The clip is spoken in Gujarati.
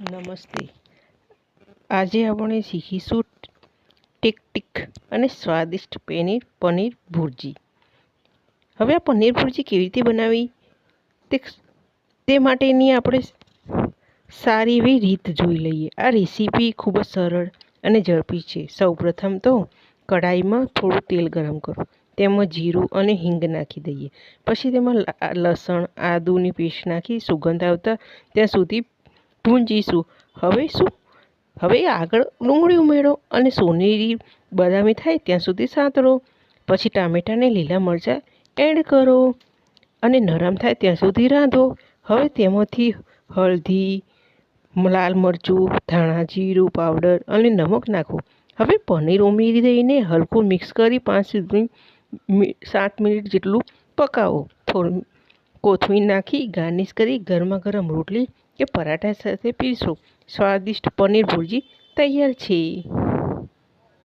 નમસ્તે. આજે આપણે શીખીશું ટીક ટીક અને સ્વાદિષ્ટ પનીર પનીર ભુરજી. હવે આ પનીર ભુરજી કેવી રીતે બનાવી? તે તે માટેની આપણે સારી એવી રીત જોઈ લઈએ. આ રેસીપી ખૂબ જ સરળ અને ઝડપી છે. સૌપ્રથમ તો કઢાઈમાં થોડું તેલ ગરમ કરો. તેમાં જીરું અને હિંગ નાખી દઈએ. પછી તેમાં લસણ, આદુની પેસ્ટ નાખી સુગંધ આવતા ત્યાં સુધી ભૂંજીશું. હવે શું? હવે આગળ ડુંગળી ઉમેરો અને સોનેરી બદામી થાય ત્યાં સુધી સાંતળો પછી ટામેટાને લીલા મરચાં એડ કરો અને નરમ થાય ત્યાં સુધી રાંધો. હવે તેમાંથી હળદી લાલ મરચું, ધાણા જીરું, પાવડર અને નમક નાખો. હવે પનીર ઉમેરી દઈને હલકું મિક્સ કરી પાંચ સુધી સાત મિનિટ જેટલું પકાવો. થોડું કોથમીર નાખી, ગાર્નિશ કરી, ગરમા ગરમ રોટલી કે પરાઠા સાથે પીરસો. સ્વાદિષ્ટ પનીર ભુરજી તૈયાર છે.